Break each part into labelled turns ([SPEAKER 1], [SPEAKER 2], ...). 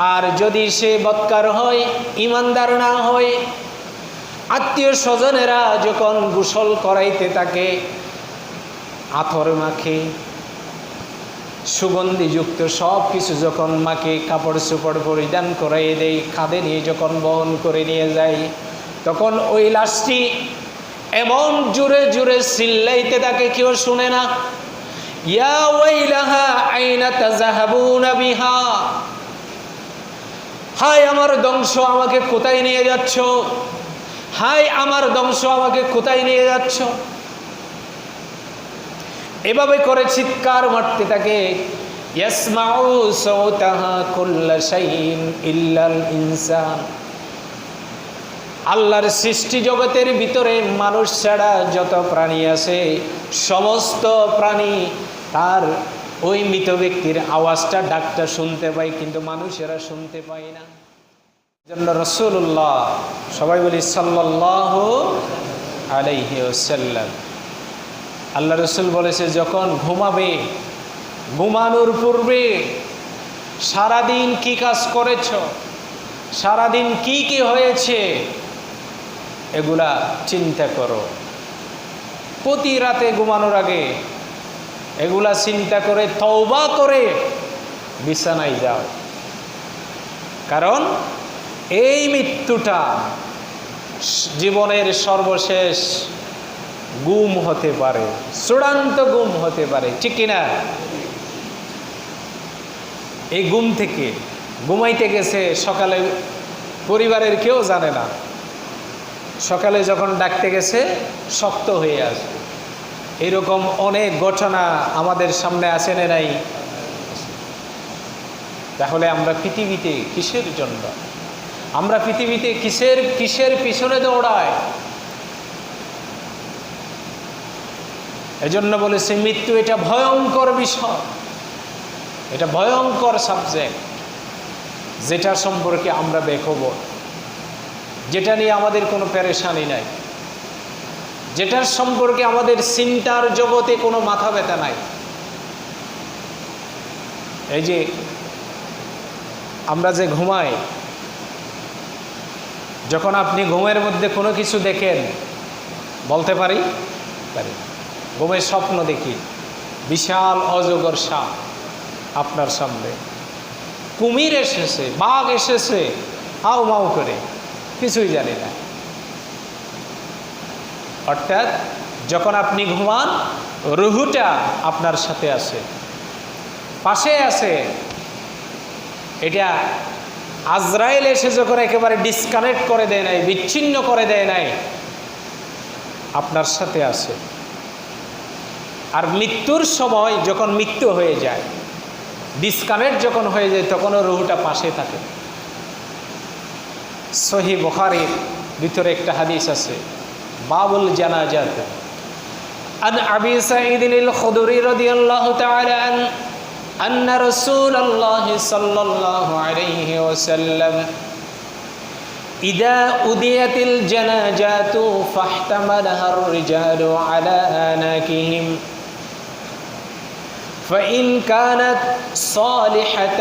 [SPEAKER 1] আর যদি সে বৎকার হয়, ইমানদার না হয়, আত্মীয় স্বজনেরা যখন গোসল করাইতে তাকে আথর মাখে, সুগন্ধিযুক্ত সব কিছু যখন মাকে কাপড় চোপড় পরিধান করাই দেয় কাঁধে নিয়ে যখন বহন করে নিয়ে যায়, তখন ওই লাশটি এমন জুড়ে জুড়ে চিল্লাইতে তাকে কেউ শুনে না। ইয়া ওয়াইলাহা আইনা তাজাহাবুনা বিহা। হাই আমার ধ্বংস আমাকে কোথায় নিয়ে যাচ্ছ? হাই আমার ধ্বংস আমাকে কোথায় নিয়ে যাচ্ছ? এভাবে করে চিৎকার মারতে থাকে। আল্লাহর সৃষ্টি জগতের ভিতরে মানুষ ছাড়া যত প্রাণী আছে, সমস্ত প্রাণী তার ওই মৃত ব্যক্তির আওয়াজটা ডাকটা শুনতে পায় কিন্তু মানুষেরা শুনতে পায় না। জন্য রসুল্লাহ সবাই বলি সাল্লাহ আলাইহি ওসাল্লাম আল্লাহ রসুল বলেছে, যখন ঘুমাবে, ঘুমানোর পূর্বে সারাদিন কি কাজ করেছ? সারাদিন কি কি হয়েছে? এগুলা চিন্তা করো। প্রতি রাতে ঘুমানোর আগে এগুলা চিন্তা করে, তওবা করে বিছানায় যাও। কারণ এই মৃত্যুটা জীবনের সর্বশেষ গুম হতে পারে, চূড়ান্ত গুম হতে পারে, ঠিক কিনা? এই গুম থেকে, ঘুমাইতে গেছে সকালে, পরিবারের কেউ জানে না। সকালে যখন ডাকতে গেছে, শক্ত হয়ে আসবে। এরকম অনেক ঘটনা আমাদের সামনে আসে নাই। তাহলে আমরা পৃথিবীতে কিসের জন্য? আমরা পৃথিবীতে কিসের কিসের পিছনে দৌড়াই এজন্য বলেছে, মৃত্যু এটা ভয়ঙ্কর বিষয়। এটা ভয়ঙ্কর সাবজেক্ট যেটা সম্পর্কে আমরা বেখবর। যেটা নিয়ে আমাদের কোনো পেরেশানি নাই। যেটার সম্পর্কে আমাদের চিন্তার জগতে কোনো মাথা ব্যথা নাই। এই যে আমরা যে ঘুমাই, যখন আপনি ঘুমের মধ্যে কোনো কিছু দেখেন, বলতে পারি? পারি। ঘুমের স্বপ্ন দেখি, বিশাল অজগর সাপ আপনার সামনে। কুমির এসেছে, বাঘ এসেছে, হাউ মাউ করে, কিছুই জানি না। অর্থাৎ যখন আপনি ঘুমান, রুহুটা আপনার সাথে আছে। পাশে আছে। এটা আজরাইল এসে যখন একেবারে ডিসকানেক্ট করে দেয় নাই, বিচ্ছিন্ন করে দেয় নাই, আপনার সাথে আছে। আর মৃত্যুর সময় যখন মৃত্যু হয়ে যায় ডিসকানেক্ট যখন হয়ে যায়, তখনও রুহুটা পাশে থাকে। সহি বখারির ভিতরে একটা হাদিস আছে। باب الجناجات عن أبي سعيد الخدري رضي الله تعالى عنه أن رسول الله صلى الله عليه وسلم إذا أديت الجناجات فاحتملها الرجال على آناكهم. فإن كانت صالحة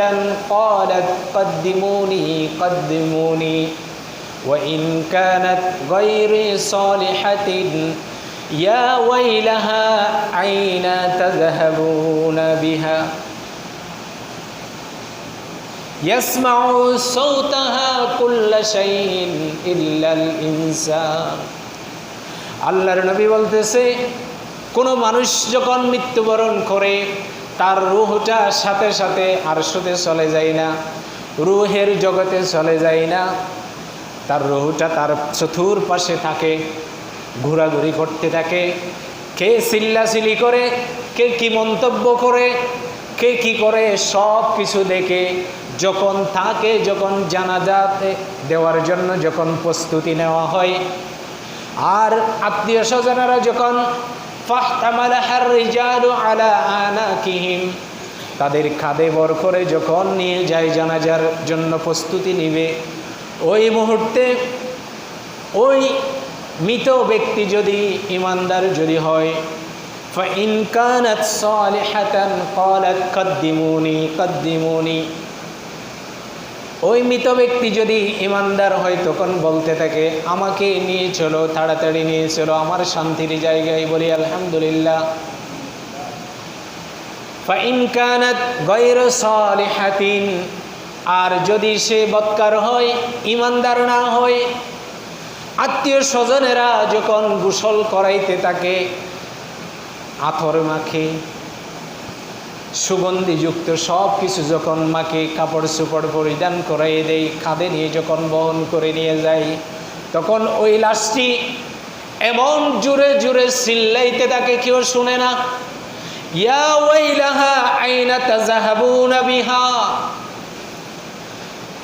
[SPEAKER 1] قالت قدموني قدموني. وإن كانت غير صالحة يا ويلها أين تذهبون بها يسمع صوتها كل شيء إلا الإنسان আল্লাহর নবী বলতেছে কোনো মানুষ যখন মৃত্যুবরণ করে তার রুহটা সাথে সাথে আরশতে চলে যায় না রুহের জগতে চলে যায় না তার রুহটা তার চতুর পাশে থাকে, ঘোরাঘুরি করতে থাকে। কে চিল্লাচিলি করে, কে কি মন্তব্য করে, কে কি করে সব কিছু দেখে, যখন তাকে যখন জানাজাতে দেওয়ার জন্য যখন প্রস্তুতি নেওয়া হয়। আর আত্মীয় স্বজনেরা যখন তাদের খাদে বর করে যখন নিয়ে যায় জানাজার জন্য প্রস্তুতি নিবে ওই মুহূর্তে ওই মৃত ব্যক্তি যদি ইমানদার যদি হয় فإن كانت صالحة قالت قدموني قدموني ওই মৃত ব্যক্তি যদি ইমানদার হয় তখন বলতে থাকে আমাকে নিয়ে চলো তাড়াতাড়ি নিয়ে চলো আমার শান্তির জায়গায় বলি আলহামদুলিল্লাহ ফাইন কানাত গৈর সালিহাতিন আর যদি সে বৎকার হয়, ইমানদার না হয়, আত্মীয় স্বজনেরা যখন গোসল করাইতে তাকে আথর মাখে, সুগন্ধিযুক্ত সব কিছু যখন মাকে কাপড় চোপড় পরিধান করাই দেয় কাঁধে নিয়ে যখন বহন করে নিয়ে যায়, তখন ওই লাশটি এমন জুড়ে জুড়ে চিল্লাইতে তাকে কেউ শুনে না। ইয়া ওয়াইলাহা আইনা তাজাহাবুনা বিহা।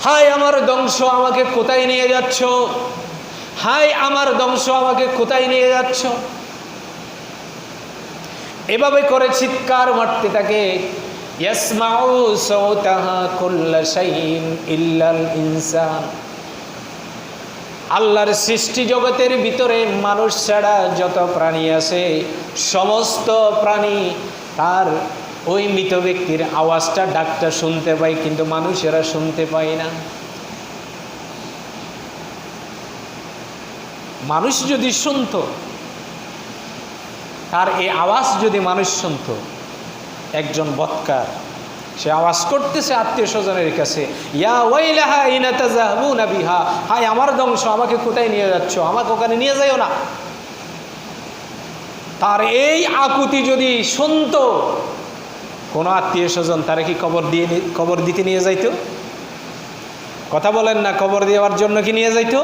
[SPEAKER 1] হায়, আমার ধ্বংস আমাকে কোথায় নিয়ে যাচ্ছ? হায়, আমার ধ্বংস আমাকে কোথায় নিয়ে যাচ্ছ? এভাবে করে চিৎকার মারতে থাকে। আল্লাহর সৃষ্টি জগতের ভিতরে মানুষ ছাড়া যত প্রাণী আছে, সমস্ত প্রাণী তার ওই মৃত ব্যক্তির আওয়াজটা ডাকটা শুনতে পায় কিন্তু মানুষেরা শুনতে পায় না। মানুষ যদি শুনতো, তার এই আওয়াজ যদি মানুষ শুনত, একজন বৎকার, সে আওয়াজ করতেছে আত্মীয় স্বজনের কাছে, ইয়া ওয়াইলাহা ইনা তাজাহাবুনা বিহা, হায় আমার ধ্বংস, আমাকে কোথায় নিয়ে যাচ্ছ? আমাকে ওখানে নিয়ে যাইও না। তার এই আকুতি যদি শুনতো কোনো আত্মীয় স্বজন তারা কি কবর দিয়ে কবর দিতে নিয়ে যাইতো? কথা বলেন না, কবর দেওয়ার জন্য কি নিয়ে যাইতো?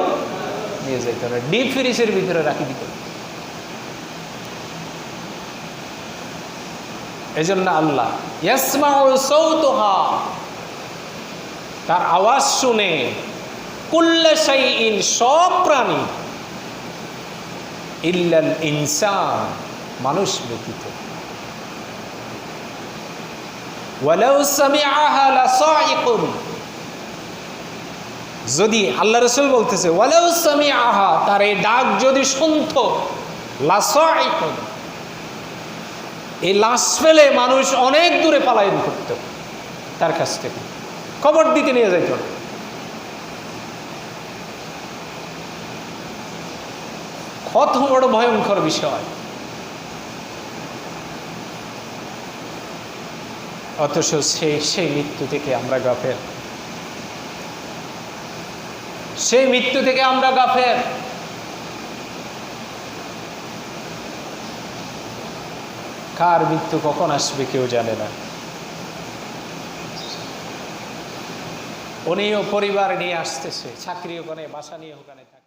[SPEAKER 1] নিয়ে যাইতো না, ডিপ ফ্রিজের ভিতরে রাখি দিত। এই জন্য আল্লাহ ইয়াসমাউ সৌতুহা তার আওয়াজ শুনে কুল্লা শাইইন সব প্রাণী ইনসান মানুষ ব্যতীত। যদি আল্লাহ রসুল বলতেছে, ওয়ালাউ সামিআহা তার এই ডাক যদি শুনতো লাসাইকুন এই লাশ ফেলে মানুষ অনেক দূরে পালায়ন করত, তার কাছ থেকে। খবর দিতে নিয়ে যাইত। না। কত বড় ভয়ঙ্কর বিষয়। অথচ সেই সেই মৃত্যু থেকে আমরা গাফের। সেই মৃত্যু থেকে আমরা গাফের। কার মৃত্যু কখন আসবে কেউ জানে না। উনিও পরিবার নিয়ে আসতেছে চাকরি ওখানে বাসা নিয়ে ওখানে থাকে।